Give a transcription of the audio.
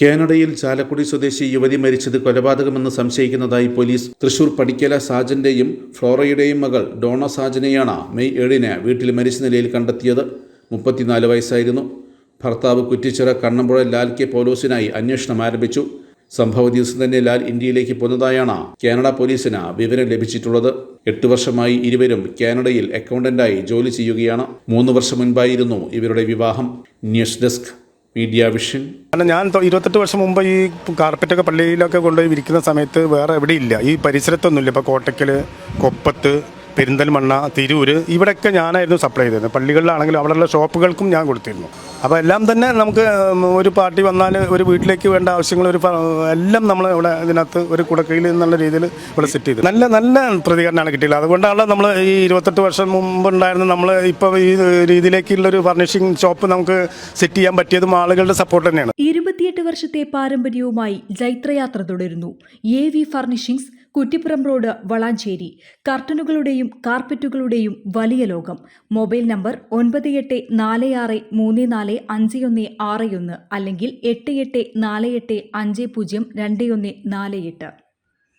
കാനഡയിൽ ചാലക്കുടി സ്വദേശി യുവതി മരിച്ചത് കൊലപാതകമെന്ന് സംശയിക്കുന്നതായി പോലീസ്. തൃശൂർ പടിക്കല സാജന്റെയും ഫ്ലോറയുടെയും മകൾ ഡോണ സാജനെയാണ് മെയ് ഏഴിന് വീട്ടിൽ മരിച്ച നിലയിൽ കണ്ടെത്തിയത്. മുപ്പത്തിനാല് വയസ്സായിരുന്നു. ഭർത്താവ് കുറ്റിച്ചിറ കണ്ണമ്പുഴ ലാൽ കെ പോലോസിനായി അന്വേഷണം ആരംഭിച്ചു. സംഭവ ദിവസം തന്നെ ലാൽ ഇന്ത്യയിലേക്ക് പോന്നതായാണ് കാനഡ പോലീസിന് വിവരം ലഭിച്ചിട്ടുള്ളത്. എട്ട് വർഷമായി ഇരുവരും കാനഡയിൽ അക്കൗണ്ടന്റായി ജോലി ചെയ്യുകയാണ്. മൂന്ന് വർഷം മുൻപായിരുന്നു ഇവരുടെ വിവാഹം. ന്യൂസ് ഡെസ്ക് മീഡിയ വിഷൻ അല്ല ഞാൻ ഇരുപത്തെട്ട് വർഷം മുമ്പ് ഈ കാർപ്പറ്റൊക്കെ പള്ളിയിലൊക്കെ കൊണ്ടുപോയി വിരിക്കുന്ന സമയത്ത് വേറെ എവിടെയില്ല. ഈ പരിസരത്തൊന്നുമില്ല. ഇപ്പോൾ കോട്ടയ്ക്കൽ കൊപ്പത്ത് പെരിന്തൽമണ്ണ തിരൂർ ഇവിടെയൊക്കെ ഞാനായിരുന്നു സപ്ലൈ ചെയ്തിരുന്നത്. പള്ളികളിലാണെങ്കിലും അവിടെയുള്ള ഷോപ്പുകൾക്കും ഞാൻ കൊടുത്തിരുന്നു. അപ്പോൾ എല്ലാം തന്നെ നമുക്ക് ഒരു പാർട്ടി വന്നാൽ ഒരു വീട്ടിലേക്ക് വേണ്ട ആവശ്യങ്ങൾ ഒരു എല്ലാം നമ്മൾ ഇവിടെ ഇതിനകത്ത് ഒരു കുടക്കയിൽ എന്നുള്ള രീതിയിൽ ഇവിടെ സെറ്റ് ചെയ്തു. നല്ല നല്ല പ്രതികരണമാണ് കിട്ടിയത് അതുകൊണ്ടാണ് നമ്മൾ ഈ ഇരുപത്തെട്ട് വർഷം മുമ്പ് ഉണ്ടായിരുന്ന നമ്മൾ ഇപ്പോൾ ഈ രീതിയിലേക്കുള്ള ഒരു ഫർണിഷിംഗ് ഷോപ്പ് നമുക്ക് സെറ്റ് ചെയ്യാൻ പറ്റിയതും ആളുകളുടെ സപ്പോർട്ട് തന്നെയാണ്. ഇരുപത്തിയെട്ട് വർഷത്തെ പാരമ്പര്യവുമായി ജൈത്രയാത്ര തുടരുന്നു. A V furnishings Kuttippuram road Valanchery. കർട്ടനുകളുടെയും കാർപ്പറ്റുകളുടെയും വലിയ ലോകം. മൊബൈൽ നമ്പർ ഒൻപത് എട്ട് നാല് ആറ് മൂന്ന് നാല് അഞ്ച് ഒന്ന് ആറ് ഒന്ന് അല്ലെങ്കിൽ എട്ട് എട്ട് നാല് എട്ട് അഞ്ച് പൂജ്യം രണ്ട് ഒന്ന് നാല് എട്ട്.